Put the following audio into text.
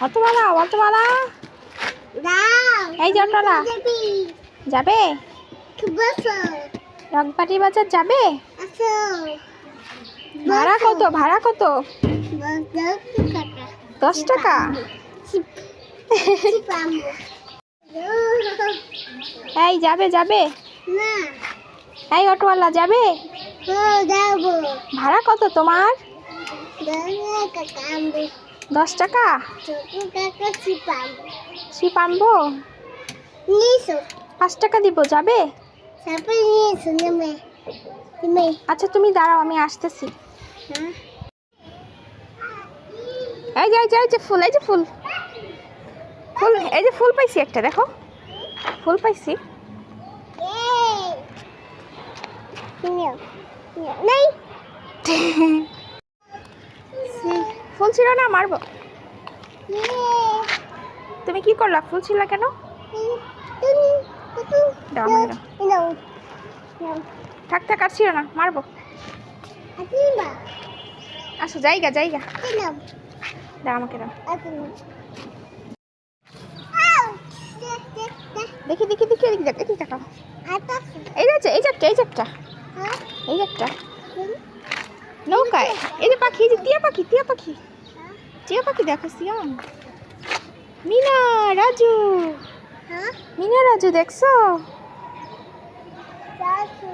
অটোওয়ালা অটোওয়ালা এই অটোওয়ালা যাবে? রংপাটি বাজার যাবে? ভাড়া কত ভাড়া কত? দশ টাকা? এই যাবে যাবে। এই অটোওয়ালা যাবে? ভাড়া কত তোমার? দশ টাকা? আনব পাঁচ টাকা দিব যাবে? আচ্ছা তুমি দাঁড়াও আমি আসতেছি। হ্যাঁ। এই যে এই যে এই যে ফুল এই যে ফুল। ফুল এই যে ফুল পাইছি একটা দেখো। ফুল পাইছি। নেই। ফুল ছিল না মারবো? তুমি কি করলা? ফুল ছিল কেন? থাক থাক আর ছিল না মারবো। আসো জায়গা জায়গা। দাও আমাকে দাও। দেখ দেখ দেখ দেখি দেখি এদিকে দেখ এই যে এই যে একটা এই যে হ্যাঁ এই যে নৌকায় এই যে পাখি যে টিয়া পাখি টিয়া পাখি। টিয়া পাখি দেখো সিয়াম মিনা রাজু। হ্যাঁ? মিনা রাজু দেখছ? Satu,